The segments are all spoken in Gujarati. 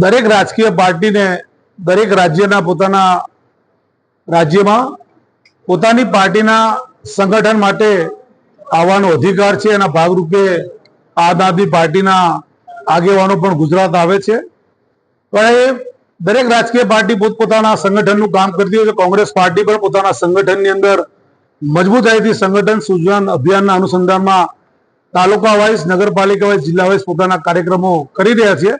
દરેક રાજકીય પાર્ટીને દરેક રાજ્યના પોતાના રાજ્યમાં પોતાની પાર્ટીના સંગઠન માટે આવવાનો અધિકાર છે એના ભાગરૂપે આમ આદમી પાર્ટીના આગેવાનો પણ ગુજરાત આવે છે. પણ એ દરેક રાજકીય પાર્ટી પોતપોતાના સંગઠનનું કામ કરતી હોય છે. કોંગ્રેસ પાર્ટી પણ પોતાના સંગઠનની અંદર મજબૂતાઈથી સંગઠન સૂચન અભિયાનના અનુસંધાનમાં તાલુકા વાઇઝ, નગરપાલિકા વાઇઝ, જિલ્લા વાઇઝ પોતાના કાર્યક્રમો કરી રહ્યા છે.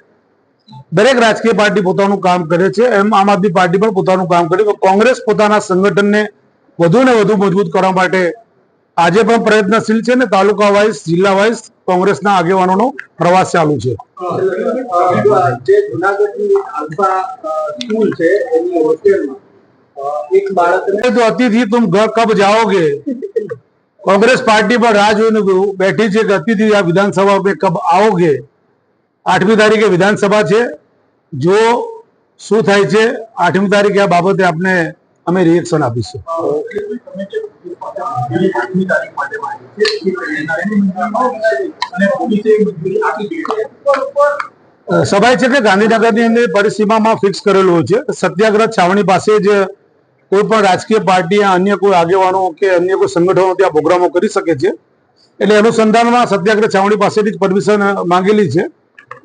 દરેક રાજકીય પાર્ટી પોતાનું કામ કરે છે એમ આમ આદમી પાર્ટી પણ પોતાનું કામ કરે છે કોંગ્રેસ પોતાના સંગઠનને વધુ ને વધુ મજબૂત કરવા માટે આજે પણ પ્રયત્નશીલ છે ને તાલુકા વાઇઝ જિલ્લા વાઇઝ કોંગ્રેસના આગેવાનોનો પ્રવાસ ચાલુ છે જે જુનાગઢની આલ્ફા સ્કૂલ છે એની હોસ્ટેલમાં અ, એક બાળકને तो अतिथि तुम घर कब जाओगे कांग्रेस पार्टी पर राह જોઈને બેઠી છે કે અતિથि આ વિધાનસભા में कब आओगे આઠમી તારીખે વિધાનસભા છે જો શું થાય છે. આઠમી તારીખે આ બાબતે આપને અમે રિએક્શન આપીશું. માંગી છે કે ગાંધીનગરની અંદર પરિસીમામાં ફિક્સ કરેલું છે. સત્યાગ્રહ છાવણી પાસે જ કોઈ પણ રાજકીય પાર્ટી અન્ય કોઈ આગેવાનો કે અન્ય કોઈ સંગઠનો ત્યાં પ્રોગ્રામો કરી શકે છે. એટલે અનુસંધાનમાં સત્યાગ્રહ છાવણી પાસેથી જ પરમિશન માંગેલી છે.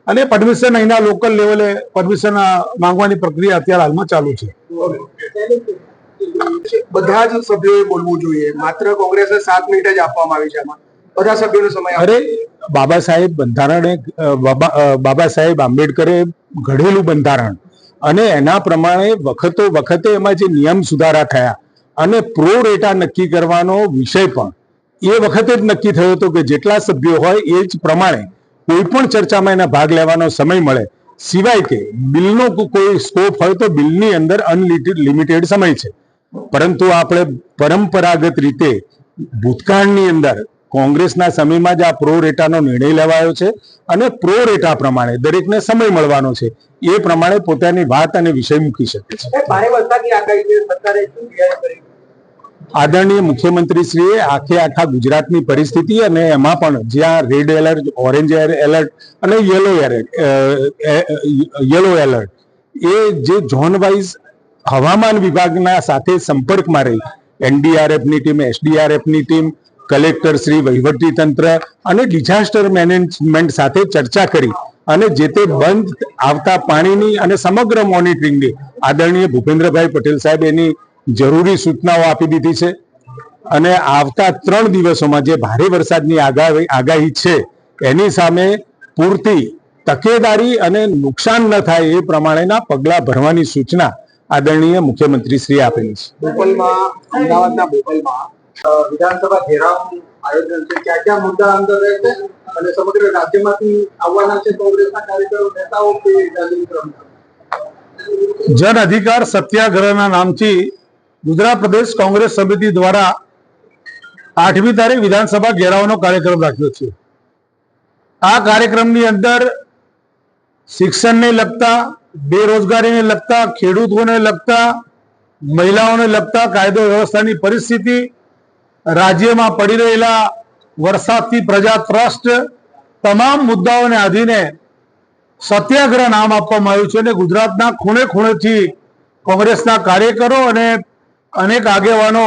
અને પરમિશન અહીંના લોકલ લેવલે પરમિશન માંગવાની પ્રક્રિયા અત્યારે હાલમાં ચાલુ છે. બધા જ સભ્યોએ બોલવું જોઈએ. માત્ર કોંગ્રેસે સાત મિનિટ જ આપવામાં આવી છે આમાં. બધા સભ્યોનો સમય અરે બાબા સાહેબ બંધારણે બાબા સાહેબ આંબેડકરે ઘડેલું બંધારણ. અને એના પ્રમાણે વખતો વખતે એમાં જે નિયમ સુધારા થયા અને પ્રો રેટા નક્કી કરવાનો વિષય પણ એ વખતે જ નક્કી થયો હતો કે જેટલા સભ્યો હોય એ જ પ્રમાણે કોઈ પણ ચર્ચામાં એના ભાગ લેવાનો સમય મળે, સિવાય કે બિલનો કોઈ સ્કોપ હોય તો બિલની અંદર અનલિમિટેડ સમય છે. પરંતુ આપણે પરંપરાગત રીતે ભૂતકાળની અંદર કોંગ્રેસના સમયમાં જ આ પ્રો રેટાનો નિર્ણય લેવાયો છે અને પ્રો રેટા પ્રમાણે દરેકને સમય મળવાનો છે. એ પ્રમાણે પોતાની વાત અને વિષય મૂકી શકે છે. આદરણીય મુખ્યમંત્રીશ્રીએ આખે આખા ગુજરાતની પરિસ્થિતિ અને એમાં પણ જ્યાં રેડ એલર્ટ ઓરેન્જ એલર્ટ અને યલો એલર્ટ યલો એલર્ટ એ જે ઝોન વાઇઝ હવામાન વિભાગના સાથે સંપર્કમાં રહી, એનડીઆરએફની ટીમ, એસડીઆરએફની ટીમ, કલેક્ટર શ્રી વહીવટી તંત્ર અને ડિઝાસ્ટર મેનેજમેન્ટ સાથે ચર્ચા કરી અને જે તે બંધ આવતા પાણીની અને સમગ્ર મોનિટરિંગની આદરણીય ભૂપેન્દ્રભાઈ પટેલ સાહેબ એની જરૂરી સૂચનાઓ આપી દીધી છે. અને આવતા ત્રણ દિવસોમાં જે ભારે વરસાદની આગાહી છે એની સામે પૂરતી તકેદારી અને નુકસાન ન થાય એ પ્રમાણેના પગલાં ભરવાની સૂચના આદરણીય મુખ્યમંત્રી શ્રી આપેલી છે. બોપલમાં અમદાવાદના બોપલમાં વિધાનસભા ઘેરાવનું આયોજન છે. ક્યાં ક્યાં મુદ્દા અંદર રહેશે અને સમગ્ર રાજ્યમાંથી આવવાના છે કોંગ્રેસના કાર્યકરો નેતાઓ કે જન અધિકાર સત્યાગ્રહના નામથી ગુજરાત પ્રદેશ કોંગ્રેસ સમિતિ દ્વારા આઠમી તારીખ વિધાનસભા ઘેરાવાનો કાર્યક્રમ રાખ્યો છે. આ કાર્યક્રમની અંદર શિક્ષણને લગતા, બેરોજગારીને લગતા, ખેડૂતોને લગતા, મહિલાઓને લગતા કાયદો વ્યવસ્થાની પરિસ્થિતિ રાજ્યમાં પડી રહેલા વરસાદથી પ્રજા ટ્રસ્ટ તમામ મુદ્દાઓને આધીને સત્યાગ્રહ નામ આપવામાં આવ્યું છે અને ગુજરાતના ખૂણે ખૂણેથી કોંગ્રેસના કાર્યકરો અને અનેક આગેવાનો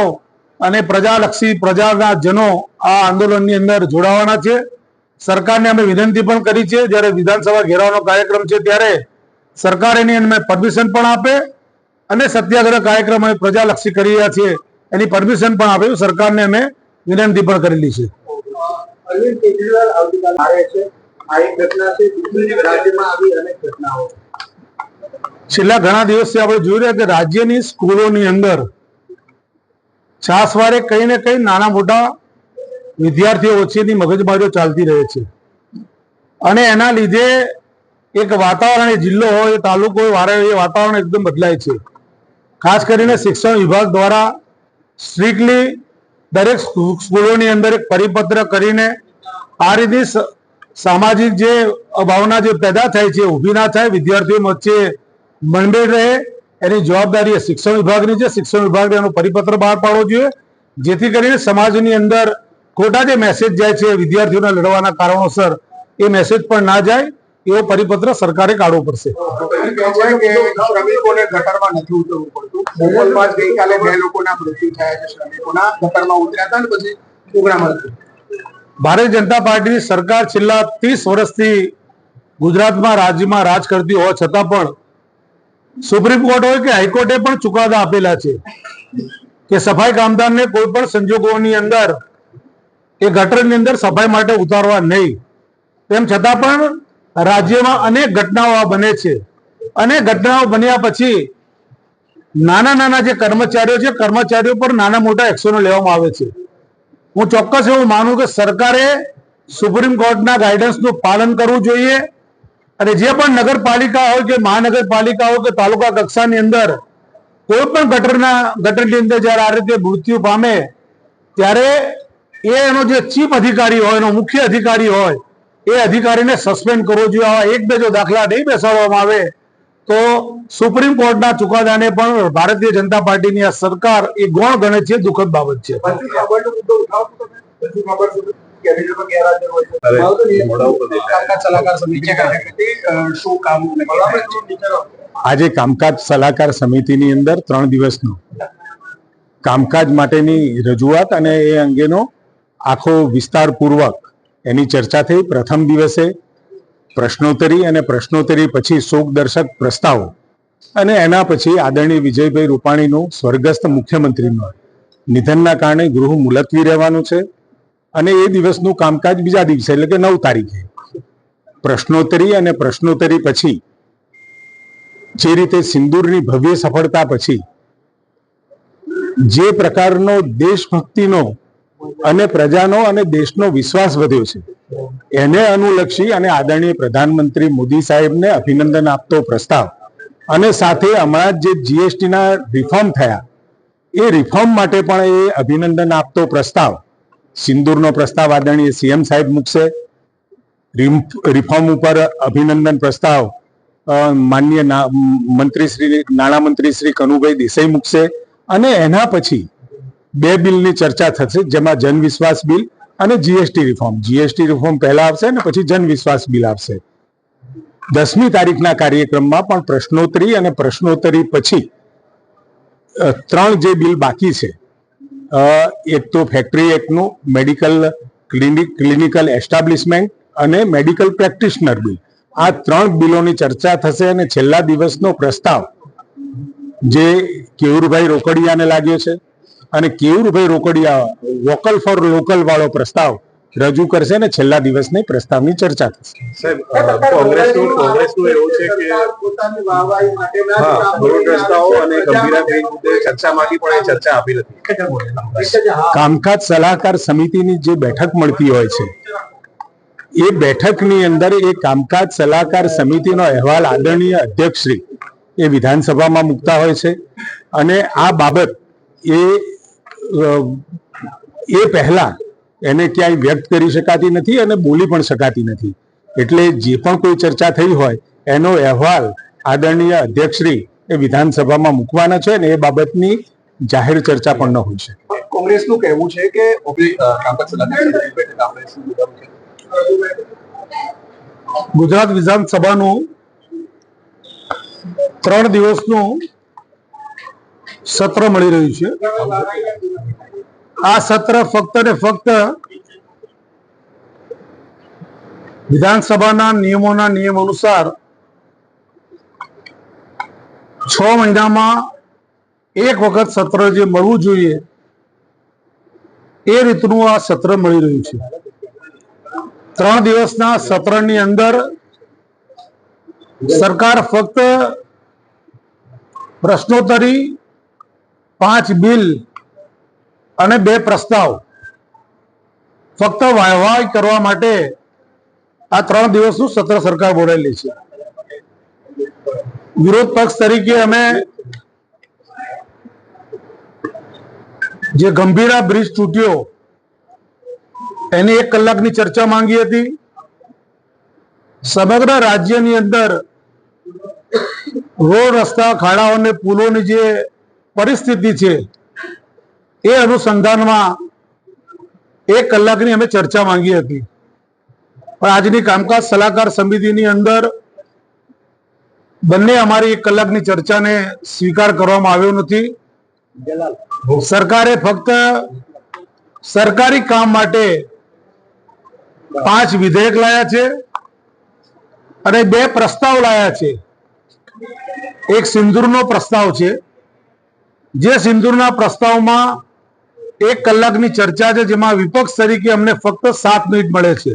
અને પ્રજાલક્ષી પ્રજાના જનો આ આંદોલનની અંદર જોડાવાના છે. સરકારને અમે વિનંતી પણ કરી છે. જ્યારે વિધાનસભા ઘેરાવાનો કાર્યક્રમ છે ત્યારે સરકાર એની અમે પરમિશન પણ આપે અને સત્યાગ્રહ કાર્યક્રમ અમે પ્રજાલક્ષી કરી રહ્યા છીએ. એની પરમિશન પણ આપે સરકારને અમે વિનંતી પણ કરેલી છે. અરવિંદ કેજરીવાલ આવતીકાલ આવે છે. આ એક ઘટના છે. રાજ્યમાં આવી અનેક ઘટનાઓ. છેલ્લા ઘણા દિવસથી આપણે જોઈ રહ્યા કે રાજ્યની સ્કૂલોની અંદર છાસવારે કઈ ને કઈ નાના મોટા વિદ્યાર્થીઓ વચ્ચેની મગજમારીઓ ચાલતી રહે છે. અને એના લીધે એક વાતાવરણ, એ જિલ્લો હોય તાલુકો હોય વારે એ વાતાવરણ એકદમ બદલાય છે. ખાસ કરીને શિક્ષણ વિભાગ દ્વારા સ્ટ્રિક્ટલી દરેક સ્કૂલોની અંદર એક પરિપત્ર કરીને આ રીતની સ- સામાજિક જે ભાવના જે પેદા થાય છે, ઊભી ના થાય, વિદ્યાર્થીઓ વચ્ચે મનભેદ રહે એની જવાબદારી એ શિક્ષણ વિભાગની છે. શિક્ષણ વિભાગને એનો પરિપત્ર બહાર પાડવો જોઈએ. જેથી કરીને સમાજની અંદર ખોટા જે મેસેજ જાય છે વિદ્યાર્થીઓને લડવાના કારણોસર એ મેસેજ પણ ના જાય એવો પરિપત્ર સરકારે કાઢવો પડશે. શ્રમિકોને ગટરમાં નથી ઉતરવું પડતું. બોપલમાં ગઈકાલે બે લોકોના મૃત્યુ થયા છે. શ્રમિકોના ગટરમાં ઉતર્યા હતા ને પછી પ્રોગ્રામ ભારતીય જનતા પાર્ટીની સરકાર છેલ્લા ત્રીસ વર્ષથી ગુજરાતમાં રાજ્યમાં રાજ કરતી હોવા છતાં પણ સુપ્રીમ કોર્ટ હોય કે હાઈકોર્ટે પણ ચુકાદા આપેલા છે કે સફાઈ કામદારને કોઈ પણ સંજોગોની અંદર એ ગટરની અંદર સફાઈ માટે ઉતારવા નહીં. તેમ છતાં પણ રાજ્યમાં અનેક ઘટનાઓ બને છે. અને ઘટનાઓ બન્યા પછી નાના નાના જે કર્મચારીઓ છે, કર્મચારીઓ પર નાના મોટા એક્શનો લેવામાં આવે છે. હું ચોક્કસ એવું માનું કે સરકારે સુપ્રીમ કોર્ટના ગાઈડન્સનું પાલન કરવું જોઈએ. અને જે પણ નગરપાલિકા હોય કે મહાનગરપાલિકા હોય કે તાલુકા કક્ષાની અંદર, કોઈ પણ ગટરના, ગટરની અંદર જ્યારે આ રીતે મૃત્યુ પામે, ત્યારે એ એનો જે ચીફ અધિકારી હોય, એનો મુખ્ય અધિકારી હોય, એ અધિકારીને સસ્પેન્ડ કરવો જોઈએ. આવા એક બે જો દાખલા નહીં બેસાડવામાં આવે, તો સુપ્રીમ કોર્ટના ચુકાદાને પણ ભારતીય જનતા પાર્ટીની આ સરકાર એ ગૌણ ગણે છે, દુઃખદ બાબત છે. હોય છે. મારું તો નિયમ- કામકાજ સલાહકાર સમિતિ. શું કામ? છે? આજે કામકાજ સલાહકાર સમિતિની અંદર ત્રણ દિવસનો. કામકાજ માટેની રજૂઆત અને એ અંગેનો આખો વિસ્તારપૂર્વક એની ચર્ચા થઈ. પ્રથમ દિવસે પ્રશ્નોત્તરી અને પ્રશ્નોત્તરી પછી શોકદર્શક પ્રસ્તાવો. અને એના પછી આદરણીય વિજયભાઈ રૂપાણીનું સ્વર્ગસ્થ મુખ્યમંત્રીનું. નિધનના કારણે ગૃહ મુલતવી રહેવાનું છે. અને એ દિવસનું કામકાજ બીજા દિવસે, એટલે કે નવ તારીખે. પ્રશ્નોત્તરી અને પ્રશ્નોત્તરી પછી, જે રીતે સિંદૂરની ભવ્ય સફળતા પછી, જે પ્રકારનો દેશભક્તિનો અને પ્રજાનો અને દેશનો વિશ્વાસ વધ્યો છે, એને અનુલક્ષી અને આદરણીય પ્રધાનમંત્રી મોદી સાહેબને અભિનંદન આપતો પ્રસ્તાવ. અને સાથે હમણાં જે જીએસટીના રિફોર્મ થયા, એ રિફોર્મ માટે પણ એ અભિનંદન આપતો પ્રસ્તાવ. સિંદૂરનો પ્રસ્તાવ આદરણીય સીએમ સાહેબ મૂકશે. રિમ- રિફોર્મ ઉપર અભિનંદન પ્રસ્તાવ માનનીય મંત્રી શ્રી, નાણામંત્રી શ્રી કનુભાઈ દેસાઈ મૂકશે. અને એના પછી બે બિલની ચર્ચા થશે, જેમાં જન વિશ્વાસ બિલ અને જીએસટી રિફોર્મ. જીએસટી રિફોર્મ પહેલા આવશે અને પછી જનવિશ્વાસ બિલ આવશે. દસમી તારીખના કાર્યક્રમમાં પણ પ્રશ્નોત્તરી અને પ્રશ્નોત્તરી પછી ત્રણ જે બિલ બાકી છે એક તો ફેક્ટરી એક્ટનું મેડિકલ ક્લિનિક ક્લિનિકલ એસ્ટાબ્લિશમેન્ટ અને મેડિકલ પ્રેક્ટિશનર બિલ આ ત્રણ બિલોની ચર્ચા થશે અને છેલ્લા દિવસનો પ્રસ્તાવ જે કેવુરભાઈ રોકડિયાને લાગ્યો છે. અને Kevurbhai Rokadiya vocal for local વાળો પ્રસ્તાવ રજૂ કરશે અને છેલ્લા દિવસની પ્રસ્તાવની ચર્ચા થશે. સાહેબ કોંગ્રેસનું કોંગ્રેસનું એવું છે કે પોતાની વાહવાહી માટેના જ હા કામો રોડ રસ્તાઓ અને ગંભીરાભાઈ મુદ્દે ચર્ચામાંથી પણ એ ચર્ચા આપી નથી એક જ હા. કામકાજ સલાહકાર સમિતિની જે બેઠક મળતી હોય છે એ બેઠકની અંદર એ કામકાજ સલાહકાર સમિતિનો અહેવાલ આદરણીય અધ્યક્ષશ્રી એ વિધાનસભામાં મૂકતા હોય છે. અને આ બાબત એ એ પહેલા એને ક્યાંય વ્યક્ત કરી શકાતી નથી અને બોલી પણ શકાતી નથી. એટલે જે પણ કોઈ ચર્ચા થઈ હોય એનો અહેવાલ આદરણીય અધ્યક્ષશ્રી એ વિધાનસભામાં મૂકવાના છે અને એ બાબતની જાહેર ચર્ચા પણ ન હોય છે કોંગ્રેસનું કહેવું છે કે? ગુજરાત વિધાનસભાનું ત્રણ દિવસનું સત્ર મળી રહ્યું છે. આ સત્ર ફક્ત ને ફક્ત વિધાનસભાના નિયમોના નિયમ અનુસાર છ મહિનામાં એક વખત સત્ર જે મળવું જોઈએ, એ રીતનું આ સત્ર મળી રહ્યું છે. ત્રણ દિવસના સત્રની અંદર સરકાર ફક્ત પ્રશ્નોત્તરી, પાંચ બિલ અને બે પ્રસ્તાવ. ફક્ત વાહવાહી કરવા માટે આ ત્રણ દિવસનું સત્ર સરકાર બોલાવેલી છે. વિરોધ પક્ષ તરીકે અમે જે ગંભીરા બ્રિજ તૂટ્યો, એની એક કલાકની ચર્ચા માંગી હતી. સમગ્ર રાજ્યની અંદર રોડ રસ્તા, ખાડાઓ અને પુલોની જે પરિસ્થિતિ છે એ અનુસંધાનમાં એક કલાકની અમે ચર્ચા માંગી હતી. પણ આજની કામકાજ સલાહકાર સમિતિની અંદર બંને અમારી એક કલાકની ચર્ચાને સ્વીકાર કરવામાં આવ્યો નથી. સરકારે ફક્ત સરકારી કામ માટે પાંચ વિધેયક લાયા છે અને બે પ્રસ્તાવ લાયા છે. એક સિંદૂરનો પ્રસ્તાવ છે. જે સિંદૂરના પ્રસ્તાવમાં એક કલાકની ચર્ચા છે, જેમાં વિપક્ષ તરીકે અમને ફક્ત સાત મિનિટ મળે છે.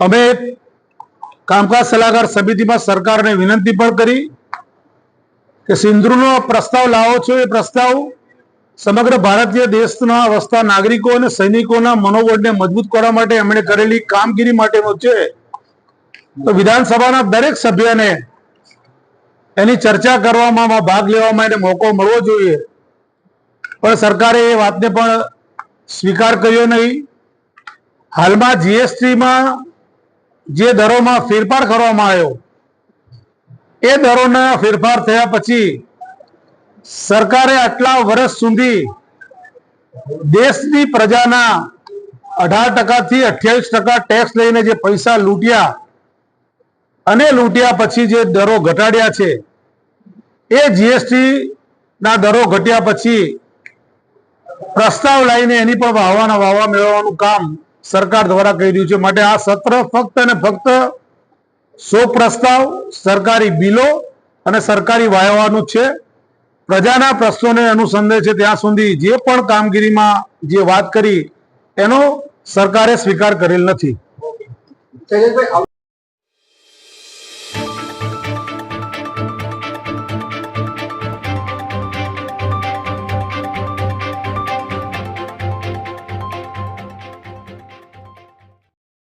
અમે કામકાજ સલાહકાર સમિતિમાં સરકારને વિનંતી પણ કરી કે સિંધુનો પ્રસ્તાવ લાવો છો. એ પ્રસ્તાવ સમગ્ર ભારતીય દેશના વસતા નાગરિકો અને સૈનિકોના મનોબળને મજબૂત કરવા માટે એમણે કરેલી કામગીરી માટેનો છે. તો વિધાનસભાના દરેક સભ્યને એની ચર્ચા કરવામાં ભાગ લેવામાં એને મોકો મળવો જોઈએ. પણ સરકારે એ વાતને પણ સ્વીકાર કર્યો નહીં. હાલમાં જીએસટીમાં જે દરોમાં ફેરફાર કરવામાં આવ્યો, એ દરોના ફેરફાર થયા પછી સરકારે આટલા વર્ષ સુધી દેશની પ્રજાના અઢાર ટકાથી અઠ્યાવીસ ટકા ટેક્સ લઈને જે પૈસા લૂંટ્યા અને લૂંટ્યા પછી જે દરો ઘટાડ્યા છે, એ જીએસટી ના દરો ઘટ્યા પછી પ્રસ્તાવ લાવીને એની પણ વાહવાના વાહવા મેળવવાનું કામ સરકાર દ્વારા કરી રહ્યું છે. માટે આ સત્ર ફક્ત અને ફક્ત સો પ્રસ્તાવ સરકારી બિલો અને સરકારી વાહવાનું છે. પ્રજાના પ્રશ્નોને અનુસંધે છે. ત્યાં સુધી જે પણ કામગીરીમાં જે વાત કરી, એનો સરકારે સ્વીકાર કરેલ નથી.